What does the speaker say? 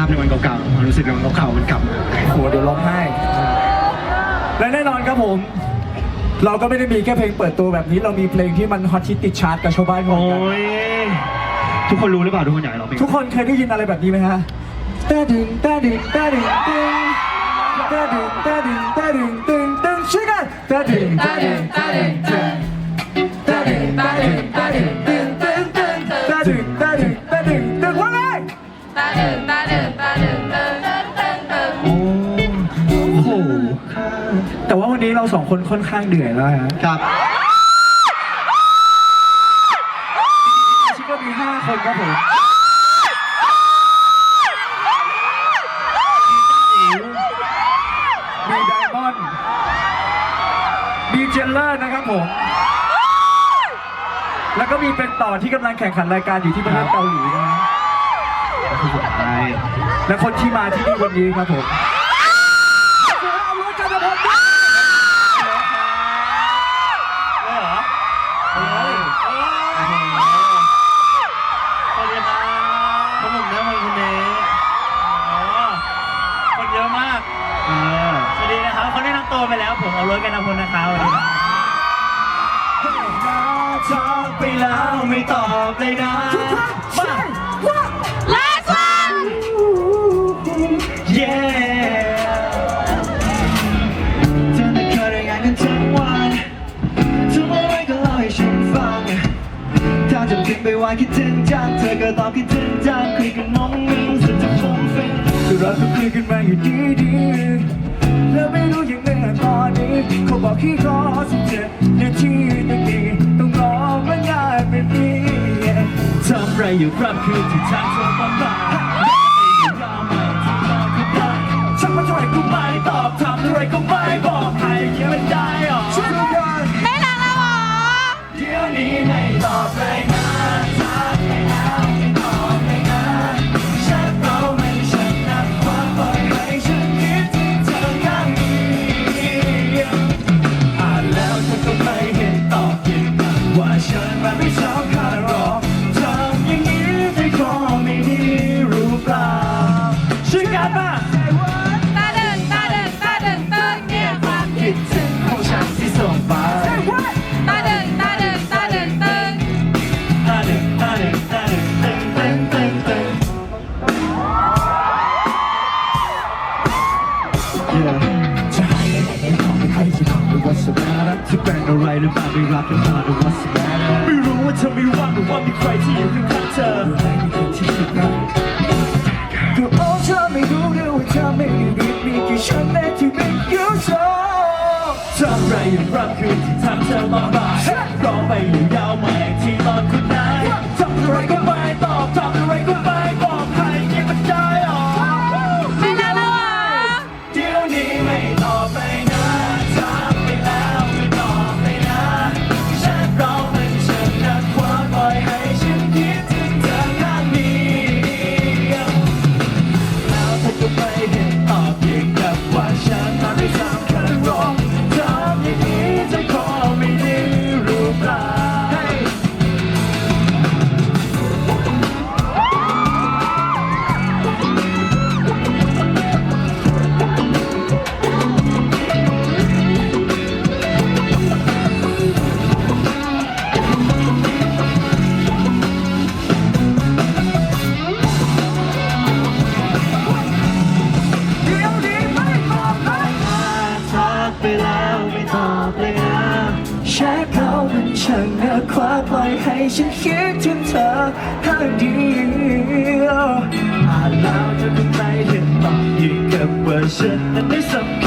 าพในวันเก่าๆความรู้สึกในวันเก่าๆมันกลับมาโอ้เดี๋ยวร้องไห้ และแน่นอนครับผม เราก็ไม่ได้มีแค่เพลงเปิดตัวแบบนี้ เรามีเพลงที่มันฮอตฮิตติดชาร์ตกับชาวบ้านเหมืโอ้อนกันยทุกคนรู้หรือเปล่าทุกคนอยากให้เราเพลงทุกคนเคยได้ยินอะไรแบบนี้ไหมฮะตาดึงตาดึงตาดึงตึงตาดึงตาดึงตาดึงตึงตึงช่วยกันตาดึงตาดึงตาดึงตึง ตาดึงตาดึงตาดึงตึงตึงตึงตึงโอ้โอ้โหแต่ว่าวันนี้เราสองคนค่อนข้างเหนื่อยแล้วฮะครับชิคก็มีห้าคนครับผมมีไดมอนด์มีเจลเลอร์นะครับผม แล้วก็มีเป็นต่อที่กำลังแข่งขันรายการอยู่ที่ประเทศเกาหลีนะฮะ คือสุดท้าย และคนที่มาที่นี่วันนี้ครับผมเอารถจักรพรรดิเลยเหรอเฮ้ยสวัสดีครับผมผมนะคนคนนี้คนเยอะมากสวัสดีนะครับเขาได้นำตัวไปแล้วผมเอารถกันนะพลนะครับสวัสดีครับทักไปแล้วไม่ตอบเลยนะ ตอบคิดถึงจางคุยกันน้องมิ้งสุดจะฟุ้งฟิ้งคือเราก็คุยกันมาอยู่ดีดีแล้วไม่รู้ยังไงตอนนี้เขาบอกที่รอสิบเจ็ดนาทีนาทีต้องรอมันยายเป็นปีทำไรอยู่ครับคือที่ทางเธอบ้า จะให้อะไรให้ของไม่ให้จะทำหรือว่าสมาร์ทจะเป็นอะไรหรือเปล่าไม่รักหรือเปล่าหรือว่าสบายไม่รู้ว่าเธอไม่ว่างหรือว่ามีใครที่อยู่ข้างๆเธอไม่มีคนที่คิดได้ก็โอ้เธอไม่รู้เรื่องว่าเธอไม่ได้รีบมีแค่ฉันแน่ที่ไม่ยูโซทำไรอย่างรำคืนที่ทำเธอมาบ่าร้องไปอย่าว ตอบเลยนะแค่เขามันช่างเหนือควาปล่อยให้ฉันคิดถึงเธอข้างเดียวอ่านแล้วเธอก็ไม่เห็นตอบยิงกับว่าฉันนั้นไม่สำ